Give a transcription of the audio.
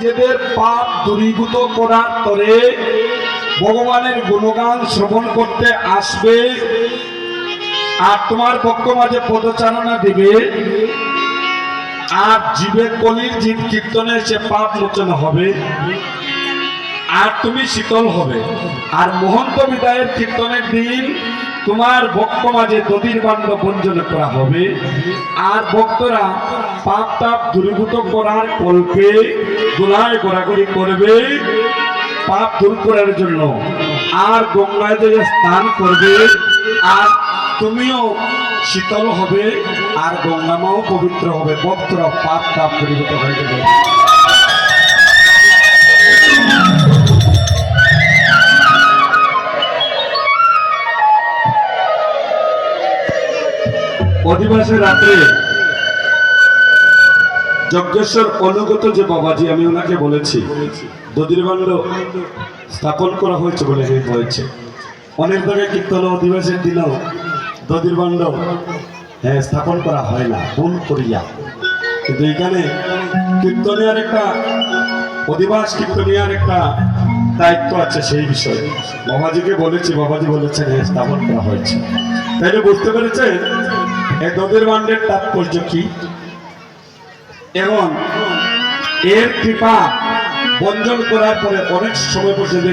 নিজেদের পাপ দূরীভূত করার তরে ভগবানের গুণগান শ্রবণ করতে আসবে আর তোমার পক্ষ মাঝে পদচারণা দিবে। আর জীবে কলির জীব কীর্তনে সে পাপ মোচন হবে। আর তুমি শীতল হবে। আর মহন্ত বিদায়ের কীর্তনের দিন তোমার ভক্ত মাঝে দধির বাণ্ড বঞ্জন করা হবে। আর ভক্তরা পাপ তাপ দূরীভূত করার কল্পে দোলায় গোড়াগড়ি করবে পাপ দূর করার জন্য। আর গঙ্গায় যে স্নান করবে, আর তুমিও শীতল হবে, আর গঙ্গামাও পবিত্র হবে, ভক্তরা পাপ তাপ দূরীভূত হয়ে যাবে। অধিবাসে রাত্রে যজ্ঞেশ্বর অনুগত যে বাবাজি, আমি ওনাকে বলেছি দদিরবান্ড স্থাপন করা হয়েছে বলে বলেছে অনেক জায়গায় কীর্তন অধিবাসের দিনেও দদিরবান্ড হ্যাঁ স্থাপন করা হয় না ভুল করিয়া। কিন্তু এখানে কীর্তনিয়ার একটা, অধিবাস কীর্তনিয়ার একটা দায়িত্ব আছে সেই বিষয়ে। বাবাজিকে বলেছি, বাবাজি বলেছেন হ্যাঁ স্থাপন করা হয়েছে। তাইলে বুঝতে পেরেছেন, এই দদির বান্ডের তাৎপর্য কি? এবং এর কৃপা বন্ধন করার পরে অনেক সময় পর্যন্ত